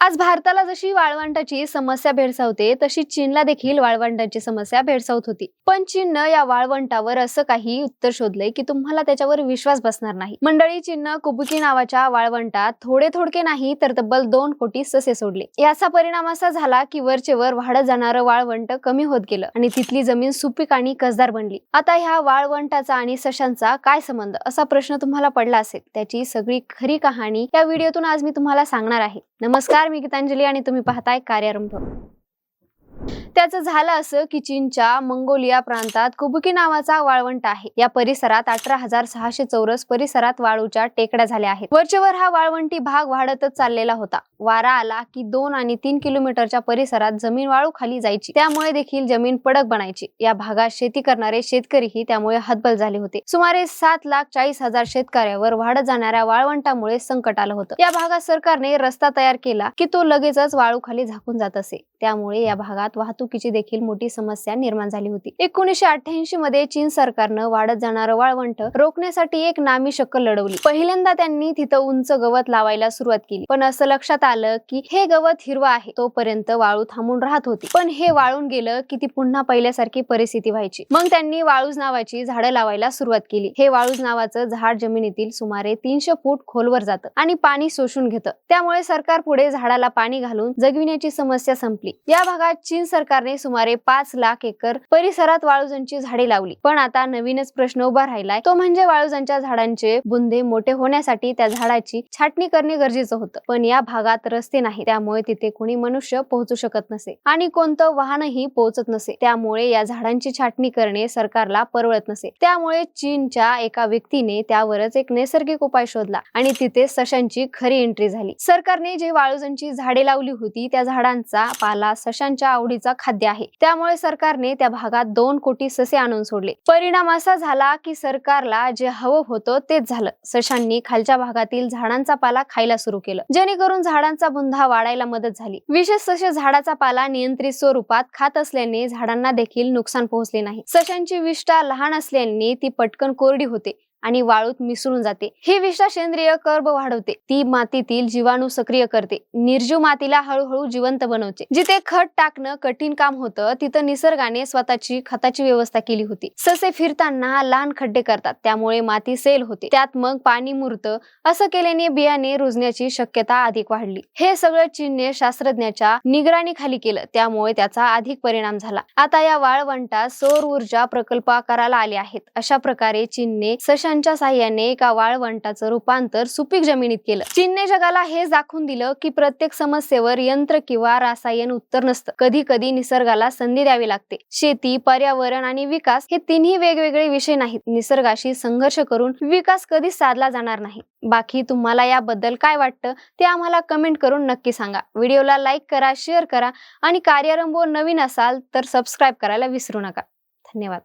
आज भारताला जशी वाळवंटाची समस्या भेडसावते तशी चीनला देखील वाळवंटाची समस्या भेडसावत होती. पण चीननं या वाळवंटावर असं काही उत्तर शोधलंय की तुम्हाला त्याच्यावर विश्वास बसणार नाही. मंडळी चीननं कुबुकी नावाच्या वाळवंटात थोडे थोडके नाही तर तब्बल दोन कोटी ससे सोडले. याचा परिणाम असा झाला की वरचे वर वाढत जाणारं वाळवंट कमी होत गेलं आणि तिथली जमीन सुपीक आणि कसदार बनली. आता ह्या वाळवंटाचा आणि सशांचा काय संबंध? असा प्रश्न तुम्हाला पडला असेल त्याची सगळी खरी कहाणी या व्हिडिओतून आज मी तुम्हाला सांगणार आहे. नमस्कार मी गीतांजली आणि तुम्ही पाहताय कार्यारंभ. त्याचं झालं असं की चीनच्या मंगोलिया प्रांतात कुबुकी नावाचा वाळवंट आहे. या परिसरात अठरा हजार सहाशे चौरस परिसरात वाळूच्या टेकड्या झाल्या आहेत. वरचेवर हा वाळवंटी भाग वाढतच चाललेला होता. वारा आला की दोन आणि तीन किलोमीटरच्या परिसरात जमीन वाळू खाली जायची. त्यामुळे देखील जमीन पडक बनायची. या भागात शेती करणारे शेतकरीही त्यामुळे हतबल झाले होते. सुमारे सात लाख चाळीस हजार शेतकऱ्यावर वाढत जाणाऱ्या वाळवंटामुळे संकट आलं होतं. या भागात सरकारने रस्ता तयार केला की तो लगेचच वाळू खाली झाकून जात असे. त्यामुळे या भागात वाहतुकीची देखील मोठी समस्या निर्माण झाली होती. एकोणीशे अठ्ठ्याऐंशी मध्ये चीन सरकारनं वाढत जाणारं वाळवंट रोखण्यासाठी एक नामी शक्कल लढवली. पहिल्यांदा त्यांनी तिथं उंच गवत लावायला सुरुवात केली. पण असं लक्षात आलं की हे गवत हिरवं आहे तोपर्यंत वाळू थांबून राहत होती. पण हे वाळून गेलं की ती पुन्हा पहिल्यासारखी परिस्थिती व्हायची. मग त्यांनी वाळूज नावाची झाडं लावायला सुरुवात केली. हे वाळूज नावाचं झाड जमिनीतील सुमारे तीनशे फूट खोलवर जातं आणि पाणी शोषून घेतं. त्यामुळे सरकार पुढे झाडाला पाणी घालून जगविण्याची समस्या संपली. या भागात चीन सरकारने सुमारे पाच लाख एकर परिसरात वाळूजांची झाडे लावली. पण आता नवीनच प्रश्न उभा राहिलाय. तो म्हणजे वाळूजांच्या झाडांचे बुंदे मोठे होण्यासाठी त्या झाडाची छाटणी करणे गरजेचं होतं. पण या भागात रस्ते नाही त्यामुळे तिथे कुणी मनुष्य पोहोचू शकत नसे. आणि कोणतं वाहनही पोहोचत नसे. त्यामुळे या झाडांची छाटणी करणे सरकारला परवडत नसे. त्यामुळे चीनच्या एका व्यक्तीने त्यावरच एक नैसर्गिक उपाय शोधला. आणि तिथे सशांची खरी एंट्री झाली. सरकारने जे वाळूजांची झाडे लावली होती त्या झाडांचा पाला सशांच्या आवडी सोयीचा खाद्य आहे. त्यामुळे सरकारने त्या भागात दोन कोटी ससे आणून सोडले. परिणाम असा झाला की सरकारला जे हवं होतं तेच झालं. सशांनी खालच्या भागातील झाडांचा पाला खायला सुरू केलं. जेणेकरून झाडांचा बुंधा वाढायला मदत झाली. विशेष ससे झाडाचा पाला नियंत्रित स्वरूपात खात असल्याने झाडांना देखील नुकसान पोहोचले नाही. सशांची विष्ठा लहान असल्याने ती पटकन कोरडी होते. आणि वाळूत मिसळून जाते. ही विष्ठा सेंद्रिय कर्ब वाढवते. ती मातीतील जीवाणू सक्रिय करते. निर्जीव मातीला हळूहळू जिवंत बनवते. जिथे खत टाकणं कठीण काम होतं तिथं निसर्गाने स्वतःची खताची व्यवस्था केली होती. ससे फिरताना लहान खड्डे करतात. त्यामुळे माती सेल होते. त्यात मग पाणी मुरतं. असं केल्याने बियाणे रुजण्याची शक्यता अधिक वाढली. हे सगळं चीनने शास्त्रज्ञाच्या निगराणीखाली केलं. त्यामुळे त्याचा अधिक परिणाम झाला. आता या वाळवंटात सौर ऊर्जा प्रकल्प आकाराला आले आहेत. अशा प्रकारे चीनने वृक्षांच्या साह्याने एका वाळवंटाचं रूपांतर सुपीक जमिनीत केलं. चीनने जगाला हे दाखवून दिलं की प्रत्येक समस्येवर यंत्र किंवा रासायन उत्तर नसतं. कधी कधी निसर्गाला संधी द्यावी लागते. शेती पर्यावरण आणि विकास हे तिन्ही वेगवेगळे विषय नाहीत. निसर्गाशी संघर्ष करून विकास कधीच साधला जाणार नाही. बाकी तुम्हाला याबद्दल काय वाटतं ते आम्हाला कमेंट करून नक्की सांगा. व्हिडिओला लाईक करा शेअर करा आणि कार्यारंभ नवीन असाल तर सबस्क्राईब करायला विसरू नका. धन्यवाद.